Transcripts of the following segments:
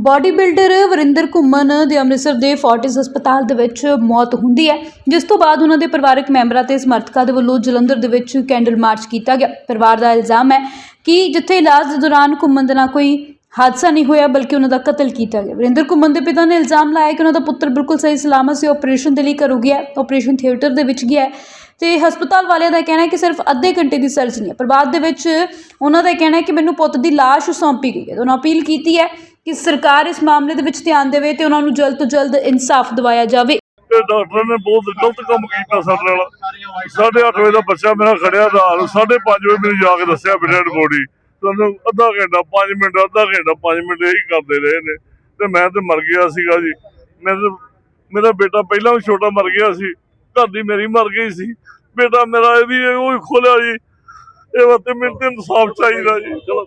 Body builder Varinder ਘੁੰਮਣ ਦੇ ਅੰਮ੍ਰਿਤਸਰ ਦੇ ਫੋਰਟਿਸ ਹਸਪਤਾਲ ਦੇ ਵਿੱਚ ਮੌਤ ਹੁੰਦੀ ਹੈ, ਜਿਸ ਤੋਂ ਬਾਅਦ ਉਹਨਾਂ ਦੇ ਪਰਿਵਾਰਕ ਮੈਂਬਰਾਂ ਤੇ ਸਮਰਥਕਾਂ ਦੇ ਵੱਲੋਂ ਜਲੰਧਰ ਦੇ ਵਿੱਚ ਕੈਂਡਲ ਮਾਰਚ ਕੀਤਾ ਗਿਆ। ਪਰਿਵਾਰ ਦਾ ਇਲਜ਼ਾਮ ਹੈ ਕਿ ਜਿੱਥੇ ਇਲਾਜ ਦੇ ਦੌਰਾਨ ਘੁੰਮਣ ਦੇ ਨਾਲ ਕੋਈ ਹਾਦਸਾ ਨਹੀਂ ਹੋਇਆ, ਬਲਕਿ ਉਹਨਾਂ ਦਾ ਕਤਲ ਕੀਤਾ ਗਿਆ। ਵਰਿੰਦਰ ਘੁੰਮਣ ਦੇ ਪਿਤਾ ਨੇ ਇਲਜ਼ਾਮ ਲਾਇਆ ਕਿ ਉਹਨਾਂ ਦਾ ਪੁੱਤਰ ਬਿਲਕੁਲ ਸਹੀ ਸਲਾਮਤ ਸੀ ਆਪਰੇਸ਼ਨ ਦੇ ਲਈ ਘਰੋਂ ਗਿਆ ਆਪਰੇਸ਼ਨ ਥੀਏਟਰ ਦੇ ਵਿੱਚ ਗਿਆ ਹੈ ਤੇ ਹਸਪਤਾਲ ਵਾਲਿਆਂ ਦਾ ਕਹਿਣਾ ਹੈ ਕਿ ਸਿਰਫ ਅੱਧੇ ਘੰਟੇ ਦੀ ਸਰਜਰੀ ਹੈ ਪਰ ਬਾਅਦ ਦੇ ਵਿੱਚ ਉਹਨਾਂ ਦਾ ਕਹਿਣਾ ਹੈ ਕਿ ਮੈਨੂੰ ਪੁੱਤ ਦੀ ਲਾਸ਼ ਸੌਂਪੀ ਗਈ ਹੈ। ਉਹਨਾਂ ਅਪੀਲ ਕੀਤੀ ਹੈ ਕਿ ਸਰਕਾਰ ਇਸ ਮਾਮਲੇ ਦੇ ਵਿੱਚ ਧਿਆਨ ਦੇਵੇ ਤੇ ਉਹਨਾਂ ਨੂੰ ਜਲਦ ਤੋਂ ਜਲਦ ਇਨਸਾਫ ਦਿਵਾਇਆ ਜਾਵੇ। ਤੇ ਡਾਕਟਰ ਨੇ ਬਹੁਤ ਗਲਤ ਕੰਮ ਕੀਤਾ ਸਾਡੇ ਨਾਲ। ਸਾਢੇ ਅੱਠ ਵਜੇ ਦਾ ਬੱਚਾ ਮੇਰਾ ਖੜਿਆ ਦਾ ਹਾਲ ਵਜੇ ਮੈਨੂੰ ਜਾ ਕੇ ਦੱਸਿਆ ਵੀ ਬੋਡੀ। ਤੁਹਾਨੂੰ ਅੱਧਾ ਘੰਟਾ 5 ਮਿੰਟ, ਅੱਧਾ ਘੰਟਾ 5 ਮਿੰਟ ਇਹੀ ਕਰਦੇ ਰਹੇ ਨੇ। ਤੇ ਮੈਂ ਤੇ ਮਰ ਗਿਆ ਸੀਗਾ ਜੀ। ਮੈਂ ਤੇ, ਮੇਰਾ ਬੇਟਾ ਪਹਿਲਾਂ ਵੀ ਛੋਟਾ ਮਰ ਗਿਆ ਸੀ। ਘਰ ਦੀ ਮੇਰੀ ਮਰ ਗਈ ਸੀ। ਬੇਟਾ ਮੇਰਾ ਇਹ ਵੀ ਉਹ ਹੀ ਖੋਲਿਆ ਜੀ। ਇਹ ਵਾਸਤੇ ਮੈਨੂੰ ਤੇ ਇਨਸਾਫ ਚਾਹੀਦਾ ਜੀ। ਚਲੋ।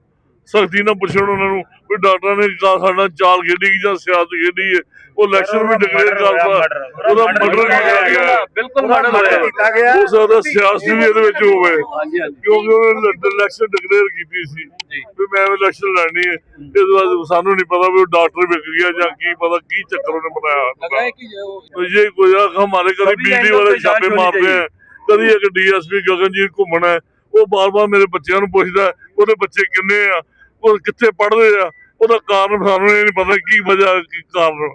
ਸਖਤੀ ਨਾਲ ਪੁੱਛਣ ਉਹਨਾਂ ਨੂੰ ਵੀ ਡਾਕਟਰਾਂ ਨੇ ਸਾਡਾ ਚਾਲ ਖੇਡੀ ਜਾਂ ਸਿਆਸਤ ਖੇਡੀ ਹੈ ਉਹ ਇਲੈਕਸ਼ਨ ਵੀ ਡਿਕਲੇਅਰ ਕਰਦਾ ਉਹਦਾ ਮਰਡਰ ਕੀਤਾ ਗਿਆ। ਬਿਲਕੁਲ ਮਰਡਰ ਕੀਤਾ ਗਿਆ। ਹੋ ਸਕਦਾ ਸਿਆਸਤ ਵੀ ਇਹਦੇ ਵਿੱਚ ਹੋਵੇ। ਕਿਉਂਕਿ ਉਹਨੇ ਇਲੈਕਸ਼ਨ ਡਿਕਲੇਅਰ ਕੀਤੀ ਸੀ। ਵੀ ਮੈਂ ਇਲੈਕਸ਼ਨ ਲੜਨੀ ਹੈ ਇਸ ਵਾਰ ਸਾਨੂੰ ਨਹੀਂ ਪਤਾ ਵੀ ਉਹ ਡਾਕਟਰ ਵਿਕ ਗਿਆ ਜਾਂ ਕੀ ਪਤਾ ਕੀ ਚੱਕਰ ਉਹਨੇ ਬਣਾਇਆ ਇਹ ਕੋਈ ਆ ਹਮਾਰੇ ਕਦੀ ਬਿਜਲੀ ਵਾਲੇ ਛਾਪੇ ਮਾਰਦੇ ਆ। ਕਦੀ ਇੱਕ ਡੀਐਸਪੀ ਗਗਨਜੀਤ ਘੁੰਮਣਾ ਉਹ ਬਾਰ-ਬਾਰ ਮੇਰੇ ਬੱਚਿਆਂ ਨੂੰ ਪੁੱਛਦਾ ਉਹਦੇ ਬੱਚੇ ਕਿੰਨੇ ਆ? ਉਹ ਕਿੱਥੇ ਪੜ੍ਹਦੇ ਆ? ਉਹਦਾ ਕਾਰਨ ਸਾਨੂੰ ਇਹ ਨਹੀਂ ਪਤਾ ਕੀ ਵਜ੍ਹਾ ਕੀ ਕਾਰਨ।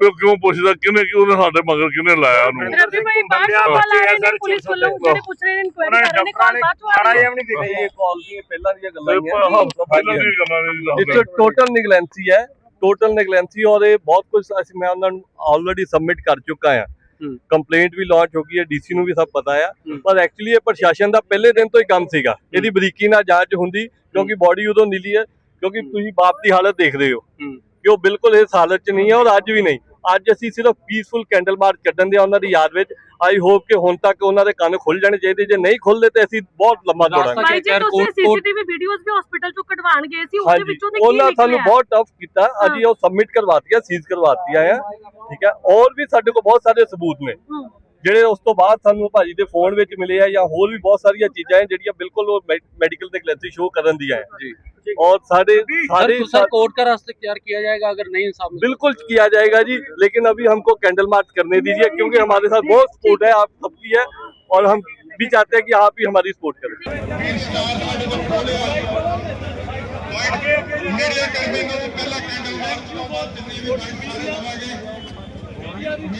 ਉਹ ਕਿਉਂ ਪੁੱਛਦਾ ਕਿਹਨੇ ਕਿ ਉਹਨੇ ਸਾਡੇ ਮਗਰ ਕਿਹਨੇ ਲਾਇਆ ਉਹਨੂੰ? ਰਵੀ ਭਾਈ ਬਾਅਦ ਚੋਂ ਕਾਲ ਆ ਰਹੇ ਨੇ ਪੁਲਿਸ ਵੱਲੋਂ ਜਿਹੜੇ ਪੁੱਛ ਰਹੇ ਨੇ ਇਨਕੁਆਇਰੀ ਕਰ ਰਹੇ ਨੇ ਕਾਲ ਬਾਅਦ ਚੋਂ ਆ ਰਹੀ ਹੈ ਵੀ ਨਹੀਂ ਦੇਖੀ ਇਹ ਕਾਲ ਦੀ ਪਹਿਲਾਂ ਦੀਆਂ ਗੱਲਾਂ ਹੀ ਜੀ ਇੱਕ। ਟੋਟਲ ਨਿਗਲੈਂਸੀ ਹੈ ਟੋਟਲ ਨਿਗਲੈਂਸੀ ਔਰ ਇਹ ਬਹੁਤ ਕੁਝ ਅਸੀਂ ਮੈਂ ਉਹਨਾਂ ਨੂੰ ਆਲਰੇਡੀ ਸਬਮਿਟ ਕਰ ਚੁੱਕਾ ਹਾਂ। ਕੰਪਲੇਂਟ ਵੀ ਲਾਂਚ ਹੋ ਗਈ ਹੈ ਡੀਸੀ ਨੂੰ ਵੀ ਸਭ ਪਤਾ ਆ। ਪਰ ਐਕਚੁਅਲੀ ਇਹ ਪ੍ਰਸ਼ਾਸਨ ਦਾ ਪਹਿਲੇ ਦਿਨ ਤੋਂ ਹੀ ਕੰਮ ਸੀਗਾ। ਇਹਦੀ ਬਰੀਕੀ ਨਾਲ ਜਾਂਚ ਹੁੰਦੀ ਕਿਉਂਕਿ ਬਾਡੀ ਉਦੋਂ ਮਿਲੀ ਹੈ ਕਿਉਂਕਿ ਤੁਸੀਂ ਬਾਪ ਦੀ ਹਾਲਤ ਦੇਖਦੇ ਹੋ। ਕਿ ਉਹ ਬਿਲਕੁਲ ਇਸ ਹਾਲਤ 'ਚ ਨਹੀਂ ਹੈ ਔਰ ਅੱਜ ਵੀ ਨਹੀਂ। ਅੱਜ ਅਸੀਂ ਸਿਰਫ ਪੀਸਫੁਲ ਕੈਂਡਲ ਮਾਰਚ ਕੱਢਣ ਦੇ ਆ ਉਹਨਾਂ ਦੀ ਯਾਦ ਵਿੱਚ। ਆਈ ਹੋਪ ਕਿ ਹੁਣ ਤੱਕ ਉਹਨਾਂ ਦੇ ਕੰਨ ਖੁੱਲ ਜਾਣੇ ਚਾਹੀਦੇ। ਜੇ ਨਹੀਂ ਖੁੱਲਦੇ ਤੇ ਅਸੀਂ ਬਹੁਤ ਲੰਮਾ ਦੌੜਾਂਗੇ। ਜੀ ਤੁਸੀਂ ਸੀਸੀਟੀਵੀ ਵੀਡੀਓਜ਼ ਵੀ ਹਸਪੀਟਲ ਚੋਂ ਕਢਵਾਣ ਗਏ ਸੀ ਉਹਦੇ ਵਿੱਚੋਂ ਦੇ ਕੀ ਉਹਨਾਂ ਸਾਨੂੰ ਨਿਕਲਿਆ ਬਹੁਤ ਟਫ ਕੀਤਾ। ਅਸੀਂ ਉਹ ਸਬਮਿਟ ਕਰਵਾਤੀਆਂ ਸੀਜ਼ ਕਰਵਾਤੀਆਂ ਆ ਠੀਕ ਹੈ? ਔਰ ਵੀ ਸਾਡੇ ਕੋਲ ਬਹੁਤ ਸਾਰੇ ਸਬੂਤ ਨੇ। ਜਿਹੜੇ ਉਸ ਤੋਂ ਬਾਅਦ ਸਾਨੂੰ ਭਾਜੀ ਦੇ ਫੋਨ ਵਿੱਚ ਮਿਲੇ ਆ ਜਾਂ ਹੋਰ ਵੀ ਬਹੁਤ ਸਾਰੀਆਂ ਚੀਜ਼ਾਂ ਹੈ ਜਿਹੜੀਆਂ ਬਿਲਕੁਲ ਉਹ ਮੈਡੀਕਲ ਦੇ ਕਲੈਂਸੀ ਸ਼ੋ ਕਰਨ ਦੀਆਂ ਹੈ। जी और सारे सर सारे कोर्ट का रास्ता इख्तियार किया जाएगा अगर नहीं इंसाफ बिल्कुल किया जाएगा जी लेकिन अभी हमको कैंडल मार्च करने दीजिए क्योंकि हमारे साथ बहुत सपोर्ट है आप सबकी है और हम भी चाहते हैं कि आप भी हमारी सपोर्ट करें।